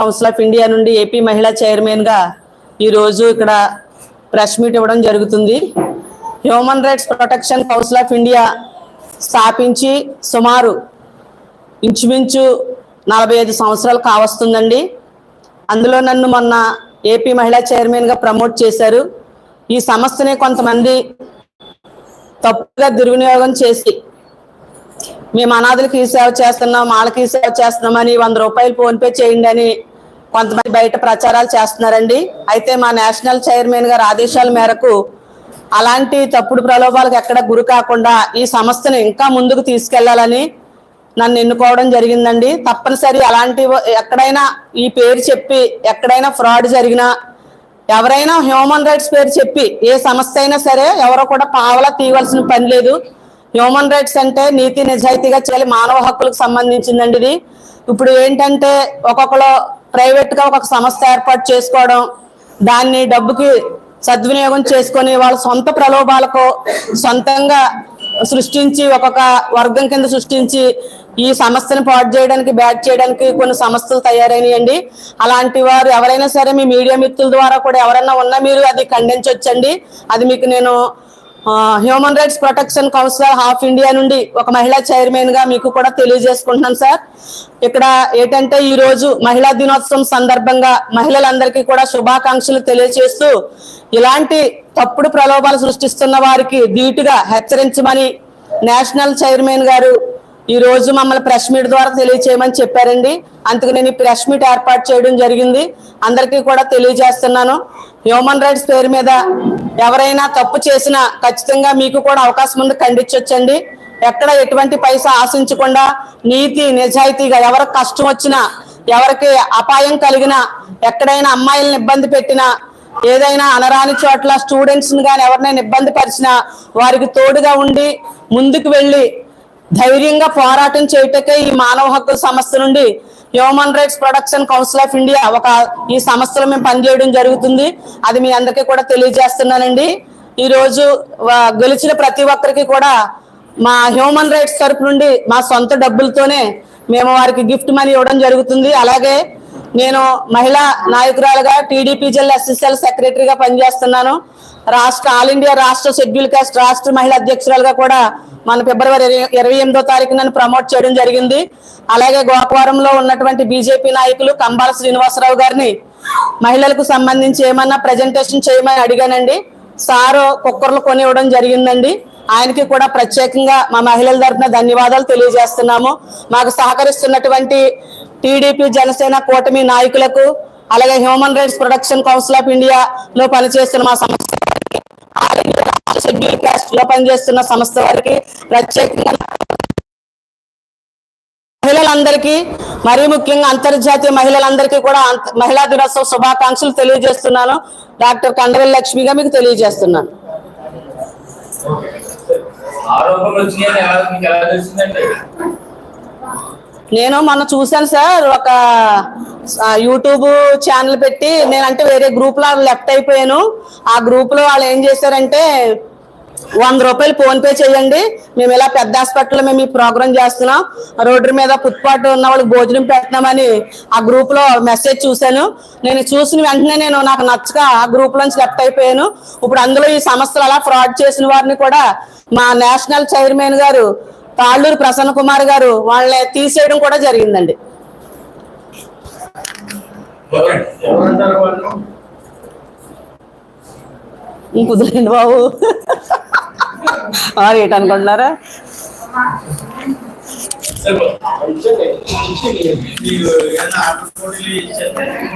Council of India నుండి AP మహిళా చైర్మన్గా ఈ రోజు ఇక్కడ ప్రెస్ మీట్ ఇవ్వడం జరుగుతుంది. Human rights protection council of India స్థాపించి సుమారు ఇంచుమించు నలభై ఐదు సంవత్సరాలు కావస్తుందండి. అందులో నన్ను మొన్న ఏపీ మహిళా చైర్మన్గా ప్రమోట్ చేశారు. ఈ సంస్థని కొంతమంది తప్పుగా దుర్వినియోగం చేసి మేము అనాథులకి ఈ సేవ చేస్తున్నాం వాళ్ళకి ఈ సేవ చేస్తున్నామని వంద రూపాయలు ఫోన్పే చేయండి అని కొంతమంది బయట ప్రచారాలు చేస్తున్నారండి. అయితే మా నేషనల్ చైర్మన్ గారి ఆదేశాల మేరకు అలాంటి తప్పుడు ప్రలోభాలకు ఎక్కడ గురి కాకుండా ఈ సంస్థను ఇంకా ముందుకు తీసుకెళ్ళాలని నన్ను ఎన్నుకోవడం జరిగిందండి. తప్పనిసరి అలాంటి ఎక్కడైనా ఈ పేరు చెప్పి ఎక్కడైనా ఫ్రాడ్ జరిగినా ఎవరైనా హ్యూమన్ రైట్స్ పేరు చెప్పి ఏ సంస్థ అయినా సరే ఎవరో కూడా పావలా తీయవలసిన పని లేదు. హ్యూమన్ రైట్స్ అంటే నీతి నిజాయితీగా చేయాలి మానవ హక్కులకు సంబంధించిందండి ఇది. ఇప్పుడు ఏంటంటే ఒక్కొక్కరు ప్రైవేట్గా ఒక సంస్థ ఏర్పాటు చేసుకోవడం దాన్ని డబ్బుకి సద్వినియోగం చేసుకొని వాళ్ళ సొంత ప్రలోభాలకు సొంతంగా సృష్టించి ఒక్కొక్క వర్గం కింద సృష్టించి ఈ సమస్యను పాటు చేయడానికి బ్యాట్ చేయడానికి కొన్ని సంస్థలు తయారైనాయండి. అలాంటి వారు ఎవరైనా సరే మీ మీడియా మిత్రుల ద్వారా కూడా ఎవరైనా ఉన్నా మీరు అది ఖండించవచ్చండి అది మీకు నేను human rights protection council of India నుండి ఒక మహిళా చైర్మన్గా మీకు కూడా తెలియజేసుకుంటున్నాం సార్ ఇక్కడ ఏంటంటే ఈ రోజు మహిళా దినోత్సవం సందర్భంగా మహిళలందరికీ కూడా శుభాకాంక్షలు తెలియజేస్తూ ఇలాంటి తప్పుడు ప్రలోభాలు సృష్టిస్తున్న వారికి ధీటుగా హెచ్చరించమని నేషనల్ చైర్మన్ గారు ఈ రోజు మమ్మల్ని ప్రెస్ మీట్ ద్వారా తెలియచేయమని చెప్పారండి. అందుకు నేను ఈ ప్రెస్ మీట్ ఏర్పాటు చేయడం జరిగింది. అందరికీ కూడా తెలియజేస్తున్నాను. హ్యూమన్ రైట్స్ పేరు మీద ఎవరైనా తప్పు చేసినా ఖచ్చితంగా మీకు కూడా అవకాశం ఉంది. ఖండించవచ్చండి ఎక్కడ ఎటువంటి పైసా ఆశించకుండా నీతి నిజాయితీగా ఎవరికి కష్టం వచ్చినా ఎవరికి అపాయం కలిగినా ఎక్కడైనా అమ్మాయిలను ఇబ్బంది పెట్టినా ఏదైనా అనరాని చోట్ల స్టూడెంట్స్ కానీ ఎవరినైనా ఇబ్బంది పరిచినా వారికి తోడుగా ఉండి ముందుకు వెళ్ళి ధైర్యంగా పోరాటం చేయటకే ఈ మానవ హక్కుల సంస్థ నుండి human rights protection council of India ఒక ఈ సంస్థలో మేము పనిచేయడం జరుగుతుంది. అది మీ అందరికీ కూడా తెలియజేస్తున్నానండి. ఈ రోజు గెలిచిన ప్రతి ఒక్కరికి కూడా మా హ్యూమన్ రైట్స్ తరపు నుండి మా సొంత డబ్బులతోనే మేము వారికి గిఫ్ట్ మనీ ఇవ్వడం జరుగుతుంది. అలాగే నేను మహిళా నాయకురాలుగా టీడీపీ జిల్లా అసిస్టెంట్ సెక్రటరీగా పనిచేస్తున్నాను. రాష్ట్ర ఆల్ ఇండియా రాష్ట్ర షెడ్యూల్ కాస్ట్ రాష్ట్ర మహిళా అధ్యక్షురాలుగా కూడా మన ఫిబ్రవరి ఇరవై- ఇరవై ఎనిమిదో తారీఖు నన్ను ప్రమోట్ చేయడం జరిగింది. అలాగే గోపవరంలో ఉన్నటువంటి బీజేపీ నాయకులు కంబాల శ్రీనివాసరావు గారిని మహిళలకు సంబంధించి ఏమన్నా ప్రజెంటేషన్ చేయమని అడిగానండి. సారు కుక్కర్లు కొని ఇవ్వడం జరిగిందండి. ఆయనకి కూడా ప్రత్యేకంగా మా మహిళల తరఫున ధన్యవాదాలు తెలియజేస్తున్నాము. మాకు సహకరిస్తున్నటువంటి టీడీపీ జనసేన కూటమి నాయకులకు అలాగే human rights protection council of India లో పనిచేస్తున్న మా సంస్థ షెడ్యూల్ కాస్ట్లో పనిచేస్తున్న సంస్థ వారికి ప్రత్యేకంగా మహిళలందరికీ మరీ ముఖ్యంగా అంతర్జాతీయ మహిళలందరికీ కూడా మహిళా దినోత్సవ శుభాకాంక్షలు తెలియజేస్తున్నాను. డాక్టర్ కండవెల్ లక్ష్మిగా మీకు తెలియజేస్తున్నాను. ఆరోపణలు వచ్చినాయని ఎలా మీకు ఎలా తెలిసిందండి? నేను మొన్న చూశాను సార్ ఒక యూట్యూబ్ ఛానల్ పెట్టి నేనంటే వేరే గ్రూప్లో లెఫ్ట్ అయిపోయాను. ఆ గ్రూప్లో వాళ్ళు ఏం చేశారంటే వంద రూపాయలు ఫోన్ పే చేయండి. మేము ఇలా పెద్ద హాస్పిటల్లో మేము ఈ ప్రోగ్రామ్ చేస్తున్నాం. రోడ్డు మీద ఫుట్పాత్ ఉన్న వాళ్ళకి భోజనం పెడుతున్నామని ఆ గ్రూప్లో మెసేజ్ చూశాను. నేను చూసిన వెంటనే నేను నాకు నచ్చక ఆ గ్రూప్ నుంచి లెఫ్ట్ అయిపోయాను. ఇప్పుడు అందులో ఈ సంస్థలు అలా ఫ్రాడ్ చేసిన వారిని కూడా మా నేషనల్ చైర్మన్ గారు తాళ్ళూరు ప్రసన్న కుమార్ గారు వాళ్ళని తీసేయడం కూడా జరిగిందండి. కుదరండి బాబు. రేట్ ఏంటనుకుంటున్నారా